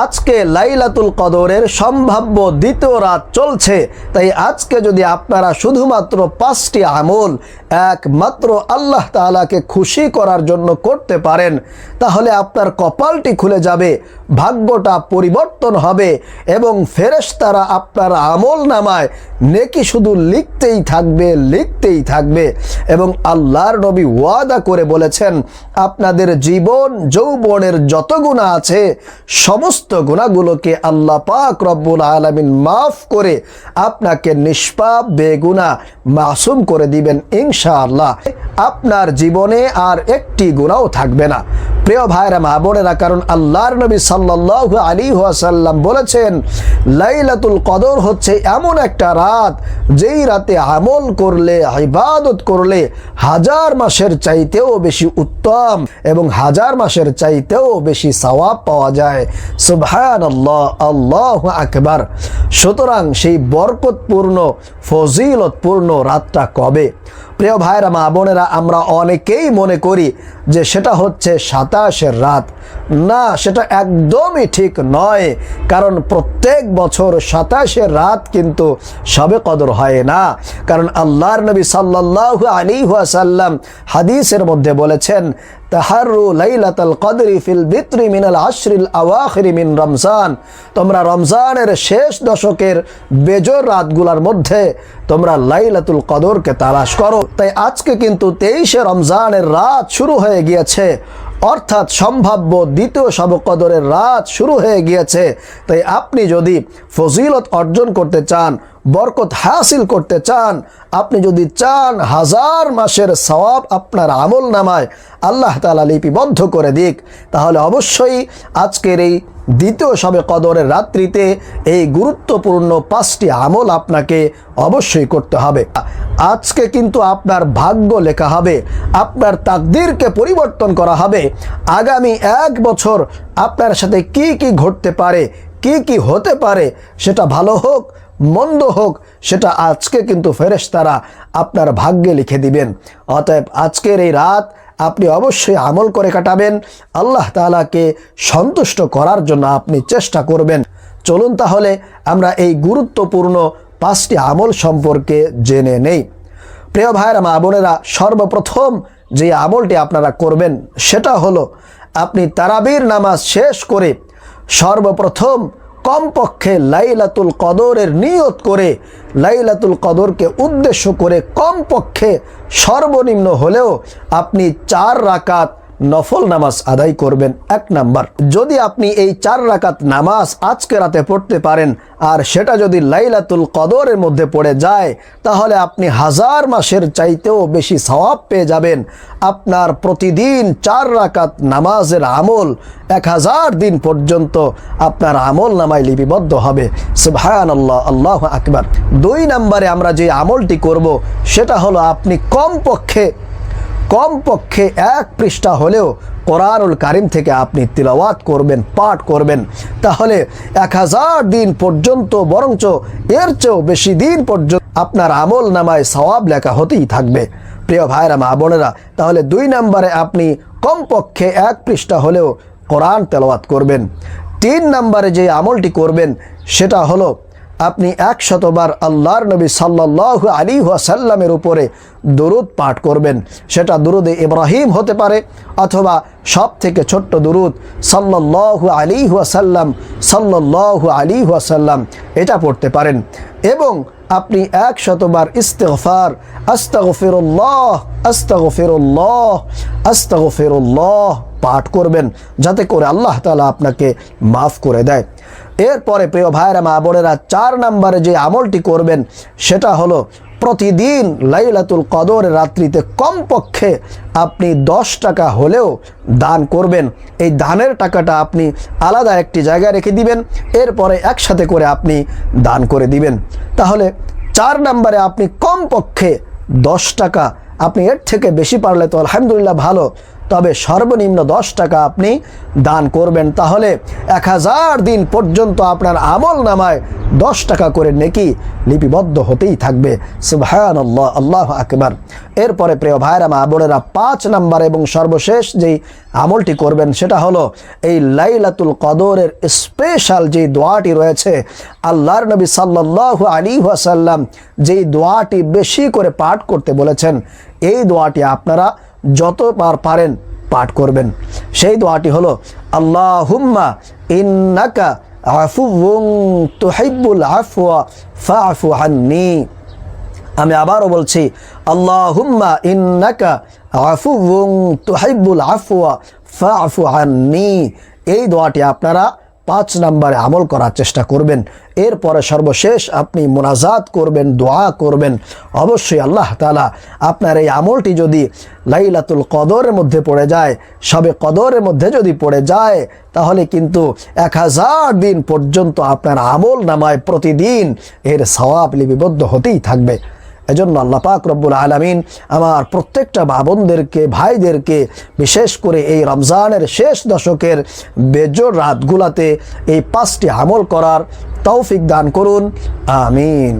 আজকে লাইলাতুল কদরের সম্ভাব্য দ্বিতীয় রাত চলছে। তাই আজকে যদি আপনারা শুধুমাত্র পাঁচটি আমল একমাত্র আল্লাহ তাআলাকে খুশি করার জন্য করতে পারেন, তাহলে আপনার কপালটি খুলে যাবে, ভাগ্যটা পরিবর্তন হবে এবং ফেরেশতারা আপনার আমল নামায় নেকি শুধু লিখতেই থাকবে লিখতেই থাকবে এবং আল্লাহর নবী ওয়াদা করে বলেছেন, আপনাদের জীবন, যৌবনের যত গুণা আছে, সমস্ত গুণাগুলোকে আল্লাহ পাক রব্বুল আলমিন মাফ করে আপনাকে নিষ্পাপ বেগুনা মাসুম করে দিবেন ইনশাআল্লাহ। আপনার জীবনে আর একটি গুণাও থাকবে না। প্রিয় ভাইরা, মা বোনেরা, কারণ আল্লাহর নবী সাল্লাল্লাহু আলী ওয়াসাল্লাম বলেছেন, লাইলাতুল কদর হচ্ছে এমন একটা রাত যেই রাতে আমল করলে, ইবাদত করলে হাজার মাসের চাইতেও বেশি উত্তম এবং হাজার মাসের চাইতেও বেশি সওয়াব পাওয়া যায়। সুবহান আল্লাহ আল্লাহ আকবার। সুতরাং সেই বরকতপূর্ণ, ফজিলতপূর্ণ রাতটা কবে? প্রিয় ভাইরা মা বোনেরা আমরা অনেকেই মনে করি যে সেটা হচ্ছে সাতাশের রাত। না, সেটা একদমই ঠিক নয়। কারণ প্রত্যেক বছর সাতাশের রাত কিন্তু সবে কদর হয় না। কারণ আল্লাহর নবী সাল্লাহ আলী সাল্লাম হাদিসের মধ্যে বলেছেন তাহারু লাইলাতাল কদরি ফিল বিত্রি মিনাল আশরিল আওয়াখিরি মিন রমজান। তোমরা রমজানের শেষ দশকের বেজর রাতগুলোর মধ্যে তোমরা লাইলাতুল কদরকে তালাশ করো। তাই আজকে কিন্তু তেইশে রমজানের রাত শুরু হয়ে গিয়েছে। অর্থাৎ সম্ভাব্য দ্বিতীয় সবকদরের রাত শুরু হয়ে গিয়েছে। তাই আপনি যদি ফজিলত অর্জন করতে চান, বরকত হাসিল করতে চান, আপনি যদি চান হাজার মাসের সওয়াব আপনার আমল নামায় আল্লাহ তালা লিপিবদ্ধ করে দিক, তাহলে অবশ্যই আজকের এই দ্বিতীয় সবে কদরের রাত্রিতে এই গুরুত্বপূর্ণ পাঁচটি আমল আপনাকে অবশ্যই করতে হবে। আজকে কিন্তু আপনার ভাগ্য লেখা হবে, আপনার তাকদিরকে পরিবর্তন করা হবে। আগামী এক বছর আপনার সাথে কি কি ঘটতে পারে, কি কি হতে পারে, সেটা ভালো হোক, মন্দ হোক, সেটা আজকে কিন্তু ফেরেশতারা আপনার ভাগ্যে লিখে দিবেন। অতএব আজকের এই রাত আপনি অবশ্যই আমল করে কাটাবেন। আল্লাহ তালাকে সন্তুষ্ট করার জন্য আপনি চেষ্টা করবেন। চলুন তাহলে আমরা এই গুরুত্বপূর্ণ পাঁচটি আমল সম্পর্কে জেনে নেই। প্রিয় ভাইরা মা বোনেরা, সর্বপ্রথম যে আমলটি আপনারা করবেন সেটা হলো, আপনি তারাবির নামাজ শেষ করে সর্বপ্রথম কমপক্ষে লাইলাতুল কদরের নিয়ত করে, লাইলাতুল কদরকে উদ্দেশ্য করে কমপক্ষে সর্বনিম্ন হলেও আপনি চার রাকাত নফল নামাজ আদায় করবেন এক নাম্বার। যদি আপনি এই চার রাকাত নামাজ আজকে রাতে পড়তে পারেন আর সেটা যদি লাইলাতুল কদরের মধ্যে পড়ে যায়, তাহলে আপনি হাজার মাসের চাইতেও বেশি সওয়াব পেয়ে যাবেন। আপনার প্রতিদিন চার রাকাত নামাজের আমল এক হাজার দিন পর্যন্ত আপনার আমল নামায় লিপিবদ্ধ হবে। সুবহান আল্লাহ আল্লাহ আকবার। দুই নম্বরে আমরা যে আমলটি করব, সেটা হলো আপনি কমপক্ষে কমপক্ষে এক পৃষ্ঠা হলেও কোরআনুল কারিম থেকে আপনি তিলাওয়াত করবেন, পাঠ করবেন। তাহলে এক হাজার দিন পর্যন্ত বরঞ্চ এর চেয়েও বেশি দিন পর্যন্ত আপনার আমল নামায় সওয়াব লেখা হতেই থাকবে। প্রিয় ভাইরা, মা বোনেরা, তাহলে দুই নম্বরে আপনি কমপক্ষে এক পৃষ্ঠা হলেও কোরআন তেলাওয়াত করবেন। তিন নম্বরে যে আমলটি করবেন, সেটা হলো আপনি একশতবার আল্লাহর নবী সাল্লাল্লাহু আলী সাল্লামের উপরে দুরুদ পাঠ করবেন। সেটা দুরুদে ইব্রাহিম হতে পারে অথবা সব থেকে ছোট্ট দুরুদ, সাল্লাল্লাহু আলী সাল্লাম সাল্লাল্লাহু আলী সাল্লাম এটা পড়তে পারেন। এবং আপনি এক শতবার ইস্তেগফার, আস্তাগফিরুল্লাহ আস্তাগফিরুল্লাহ আস্তাগফিরুল্লাহ পাঠ করবেন, যাতে করে আল্লাহ তালা আপনাকে মাফ করে দেয়। এরপরে প্রিয় ভাইরা মা বোনেরা, চার নাম্বারে যে আমলটি করবেন, সেটা হলো প্রতিদিন লাইলাতুল কদর রাত্রিতে কমপক্ষে আপনি দশ টাকা হলেও দান করবেন। এই দানের টাকাটা আপনি আলাদা একটি জায়গায় রেখে দিবেন, এরপরে একসাথে করে আপনি দান করে দিবেন। তাহলে চার নাম্বারে আপনি কমপক্ষে দশ টাকা, আপনি এর থেকে বেশি পারলে তো আলহামদুলিল্লাহ ভালো। তবে সর্বনিম্ন দশ টাকা আপনি দান করবেন। তাহলে এক হাজার দিন পর্যন্ত আপনার আমল নামায় দশ টাকা করে নেকি লিপিবদ্ধ হতেই থাকবে। সুবহান আল্লাহ আল্লাহ আকবার। এরপরে প্রিয় ভাইরা মা বোনেরা, পাঁচ নাম্বার এবং সর্বশেষ যেই আমলটি করবেন সেটা হলো এই লাইলাতুল কদরের স্পেশাল যে দোয়াটি রয়েছে, আল্লাহর নবী সাল্লাল্লাহু আলী ওয়াসাল্লাম যেই দোয়াটি বেশি করে পাঠ করতে বলেছেন, এই দোয়াটি আপনারা যতবার পারেন পাঠ করবেন। সেই দোয়াটি হলো, আল্লাহুম্মা ইন্নাকা আফুউন তুহিব্বুল আফওয়া ফাআফু আন্নি। আমি আবারও বলছি, আল্লাহুম্মা ইন্নাকা আফুউন তুহিব্বুল আফওয়া ফাআফু আন্নি। এই দোয়াটি আপনারা পাঁচ নম্বরে আমল করার চেষ্টা করবেন। এরপরে সর্বশেষ আপনি মোনাজাত করবেন, দোয়া করবেন। অবশ্যই আল্লাহ তালা আপনার এই আমলটি যদি লাইলাতুল কদরের মধ্যে পড়ে যায়, সবে কদরের মধ্যে যদি পড়ে যায়, তাহলে কিন্তু এক হাজার দিন পর্যন্ত আপনার আমল নামায় প্রতিদিন এর সওয়াব লিপিবদ্ধ হতেই থাকবে। এজন্য আল্লাহ পাক রব্বুল আলমিন আমার প্রত্যেকটা বাবনদেরকে ভাইদেরকে, বিশেষ করে এই রমজানের শেষ দশকের বেজোর রাতগুলাতে এই পাঁচটি আমল করার তৌফিক দান করুন। আমিন।